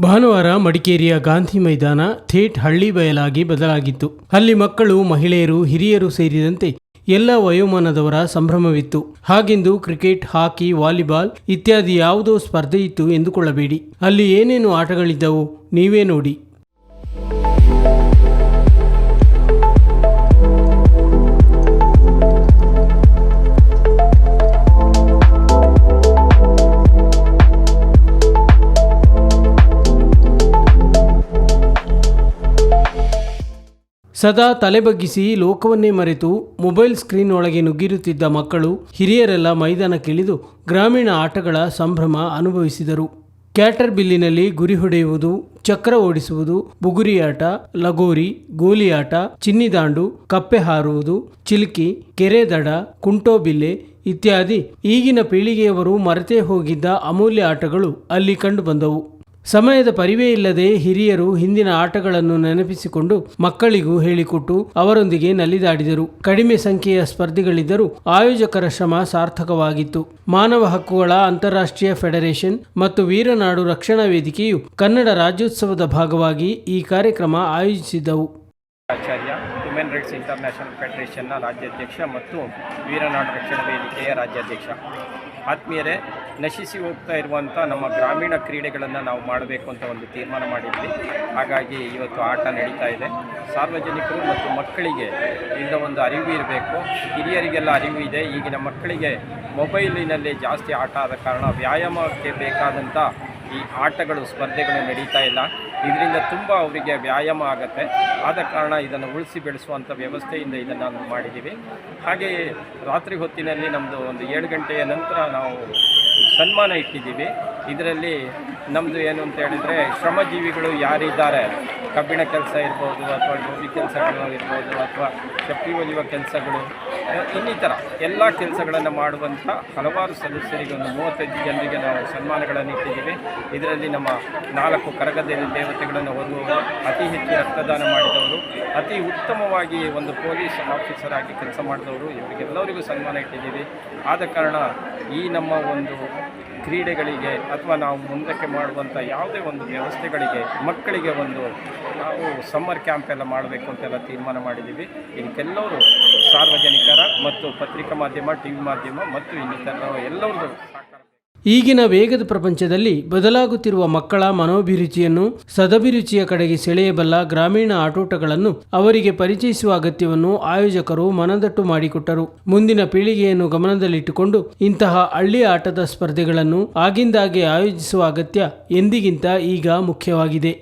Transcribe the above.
ಭಾನುವಾರ ಮಡಿಕೇರಿಯ ಗಾಂಧಿ ಮೈದಾನ ಥೇಟ್ ಹಳ್ಳಿ ಬಯಲಾಗಿ ಬದಲಾಗಿತ್ತು. ಅಲ್ಲಿ ಮಕ್ಕಳು, ಮಹಿಳೆಯರು, ಹಿರಿಯರು ಸೇರಿದಂತೆ ಎಲ್ಲ ವಯೋಮಾನದವರ ಸಂಭ್ರಮವಿತ್ತು. ಹಾಗೆಂದು ಕ್ರಿಕೆಟ್, ಹಾಕಿ, ವಾಲಿಬಾಲ್ ಇತ್ಯಾದಿ ಯಾವುದೋ ಸ್ಪರ್ಧೆ ಇತ್ತು ಎಂದುಕೊಳ್ಳಬೇಡಿ. ಅಲ್ಲಿ ಏನೇನು ಆಟಗಳಿದ್ದವು, ನೀವೇ ನೋಡಿ. ಸದಾ ತಲೆಬಗ್ಗಿಸಿ ಲೋಕವನ್ನೇ ಮರೆತು ಮೊಬೈಲ್ ಸ್ಕ್ರೀನ್ ಒಳಗೆ ನುಗ್ಗಿರುತ್ತಿದ್ದ ಮಕ್ಕಳು ಹಿರಿಯರೆಲ್ಲ ಮೈದಾನಕ್ಕಿಳಿದು ಗ್ರಾಮೀಣ ಆಟಗಳ ಸಂಭ್ರಮ ಅನುಭವಿಸಿದರು. ಕ್ಯಾಟರ್ ಬಿಲ್ಲಿನಲ್ಲಿ ಗುರಿ ಹೊಡೆಯುವುದು, ಚಕ್ರ ಓಡಿಸುವುದು, ಬುಗುರಿಯಾಟ, ಲಗೋರಿ, ಗೋಲಿಯಾಟ, ಚಿನ್ನಿದಾಂಡು, ಕಪ್ಪೆ ಹಾರುವುದು, ಚಿಲ್ಕಿ, ಕೆರೆ ದಡ ಕುಂಟೋಬಿಲ್ಲೆ ಇತ್ಯಾದಿ ಈಗಿನ ಪೀಳಿಗೆಯವರು ಮರೆತೇ ಹೋಗಿದ್ದ ಅಮೂಲ್ಯ ಆಟಗಳು ಅಲ್ಲಿ ಕಂಡುಬಂದವು ಸಮಯದ ಪರಿವೇ ಇಲ್ಲದೆ ಹಿರಿಯರು ಹಿಂದಿನ ಆಟಗಳನ್ನು ನೆನಪಿಸಿಕೊಂಡು ಮಕ್ಕಳಿಗೂ ಹೇಳಿಕೊಟ್ಟು ಅವರೊಂದಿಗೆ ನಲಿದಾಡಿದರು. ಕಡಿಮೆ ಸಂಖ್ಯೆಯ ಸ್ಪರ್ಧಿಗಳಿದ್ದರೂ ಆಯೋಜಕರ ಶ್ರಮ ಸಾರ್ಥಕವಾಗಿತ್ತು. ಮಾನವ ಹಕ್ಕುಗಳ ಅಂತಾರಾಷ್ಟ್ರೀಯ ಫೆಡರೇಷನ್ ಮತ್ತು ವೀರನಾಡು ರಕ್ಷಣಾ ವೇದಿಕೆಯು ಕನ್ನಡ ರಾಜ್ಯೋತ್ಸವದ ಭಾಗವಾಗಿ ಈ ಕಾರ್ಯಕ್ರಮ ಆಯೋಜಿಸಿದ್ದವು. ಆಚಾರ್ಯ ಹ್ಯೂಮನ್ ರೈಟ್ಸ್ ಇಂಟರ್ನ್ಯಾಷನಲ್ ಫೆಡರೇಷನ್ನ ರಾಜ್ಯಾಧ್ಯಕ್ಷ ಮತ್ತು ವೀರನಾಡು ರಕ್ಷಣಾ ವೇದಿಕೆಯ ರಾಜ್ಯಾಧ್ಯಕ್ಷ. ಆತ್ಮೀಯರೇ, ನಶಿಸಿ ಹೋಗ್ತಾ ಇರುವಂಥ ನಮ್ಮ ಗ್ರಾಮೀಣ ಕ್ರೀಡೆಗಳನ್ನು ನಾವು ಮಾಡಬೇಕು ಅಂತ ಒಂದು ತೀರ್ಮಾನ ಮಾಡಿದ್ವಿ. ಹಾಗಾಗಿ ಇವತ್ತು ಆಟ ನಡೀತಾ ಇದೆ. ಸಾರ್ವಜನಿಕರು ಮತ್ತು ಮಕ್ಕಳಿಗೆ ಇದರ ಒಂದು ಅರಿವು ಇರಬೇಕು. ಹಿರಿಯರಿಗೆಲ್ಲ ಅರಿವು ಇದೆ. ಈಗಿನ ಮಕ್ಕಳಿಗೆ ಮೊಬೈಲಿನಲ್ಲಿ ಜಾಸ್ತಿ ಆಟ ಆದ ಕಾರಣ ವ್ಯಾಯಾಮಕ್ಕೆ ಬೇಕಾದಂಥ ಈ ಆಟಗಳು, ಸ್ಪರ್ಧೆಗಳು ನಡೀತಾ ಇಲ್ಲ. ಇದರಿಂದ ತುಂಬ ಅವರಿಗೆ ವ್ಯಾಯಾಮ ಆಗುತ್ತೆ. ಆದ ಕಾರಣ ಇದನ್ನು ಉಳಿಸಿ ಬೆಳೆಸುವಂಥ ವ್ಯವಸ್ಥೆಯಿಂದ ಇದನ್ನು ನಾವು ಮಾಡಿದ್ದೀವಿ. ಹಾಗೆಯೇ ರಾತ್ರಿ ಹೊತ್ತಿನಲ್ಲಿ ನಮ್ಮದು ಒಂದು ಏಳು ಗಂಟೆಯ ನಂತರ ನಾವು ಸನ್ಮಾನ ಇಟ್ಟಿದ್ದೀವಿ. ಇದರಲ್ಲಿ ನಮ್ಮದು ಏನು ಅಂತ ಹೇಳಿದರೆ, ಶ್ರಮಜೀವಿಗಳು ಯಾರಿದ್ದಾರೆ? ಕಬ್ಬಿಣ ಕೆಲಸ ಇರ್ಬೋದು ಅಥವಾ ಗೋಬಿ ಕೆಲಸಗಳು ಇರ್ಬೋದು ಅಥವಾ ಚಪ್ಪಿ ಒಲಿಯುವ ಕೆಲಸಗಳು ಇನ್ನಿತರ ಎಲ್ಲ ಕೆಲಸಗಳನ್ನು ಮಾಡುವಂಥ ಹಲವಾರು ಸದಸ್ಯರಿಗೆ ಒಂದು ಮೂವತ್ತೈದು ಜನರಿಗೆ ನಾವು ಸನ್ಮಾನಗಳನ್ನು ಇಟ್ಟಿದ್ದೀವಿ ಇದರಲ್ಲಿ ನಮ್ಮ ನಾಲ್ಕು ಕರಗದ ದೇವತೆಗಳನ್ನು ಹೊರುವವರು, ಅತಿ ಹೆಚ್ಚು ರಕ್ತದಾನ ಮಾಡಿದವರು, ಅತಿ ಉತ್ತಮವಾಗಿ ಒಂದು ಪೊಲೀಸ್ ಆಫೀಸರ್ ಆಗಿ ಕೆಲಸ ಮಾಡಿದವರು, ಇವರಿಗೆಲ್ಲರಿಗೂ ಸನ್ಮಾನ ಇಟ್ಟಿದ್ದೀವಿ. ಆದ ಕಾರಣ ಈ ನಮ್ಮ ಒಂದು ಕ್ರೀಡೆಗಳಿಗೆ ಅಥವಾ ನಾವು ಮುಂದಕ್ಕೆ ಮಾಡುವಂಥ ಯಾವುದೇ ಒಂದು ವ್ಯವಸ್ಥೆಗಳಿಗೆ ಮಕ್ಕಳಿಗೆ ಒಂದು ನಾವು ಸಮ್ಮರ್ ಕ್ಯಾಂಪ್ ಎಲ್ಲ ಮಾಡಬೇಕು ಅಂತೆಲ್ಲ ತೀರ್ಮಾನ ಮಾಡಿದ್ದೀವಿ. ಇದಕ್ಕೆಲ್ಲರೂ ಸಾರ್ವಜನಿಕರ ಮತ್ತು ಪತ್ರಿಕಾ ಮಾಧ್ಯಮ, ಟಿವಿ ಮಾಧ್ಯಮ ಮತ್ತು ಇನ್ನಿತರ ಎಲ್ಲವೂ ಈಗಿನ ವೇಗದ ಪ್ರಪಂಚದಲ್ಲಿ ಬದಲಾಗುತ್ತಿರುವ ಮಕ್ಕಳ ಮನೋಭಿರುಚಿಯನ್ನು, ಸದಭಿರುಚಿಯ ಕಡೆಗೆ ಸೆಳೆಯಬಲ್ಲ ಗ್ರಾಮೀಣ ಆಟೋಟಗಳನ್ನು ಅವರಿಗೆ ಪರಿಚಯಿಸುವ ಅಗತ್ಯವನ್ನು ಆಯೋಜಕರು ಮನದಟ್ಟು ಮಾಡಿಕೊಟ್ಟರು. ಮುಂದಿನ ಪೀಳಿಗೆಯನ್ನು ಗಮನದಲ್ಲಿಟ್ಟುಕೊಂಡು ಇಂತಹ ಹಳ್ಳಿ ಆಟದ ಸ್ಪರ್ಧೆಗಳನ್ನು ಆಗಿಂದಾಗೆ ಆಯೋಜಿಸುವ ಅಗತ್ಯ ಎಂದಿಗಿಂತ ಈಗ ಮುಖ್ಯವಾಗಿದೆ.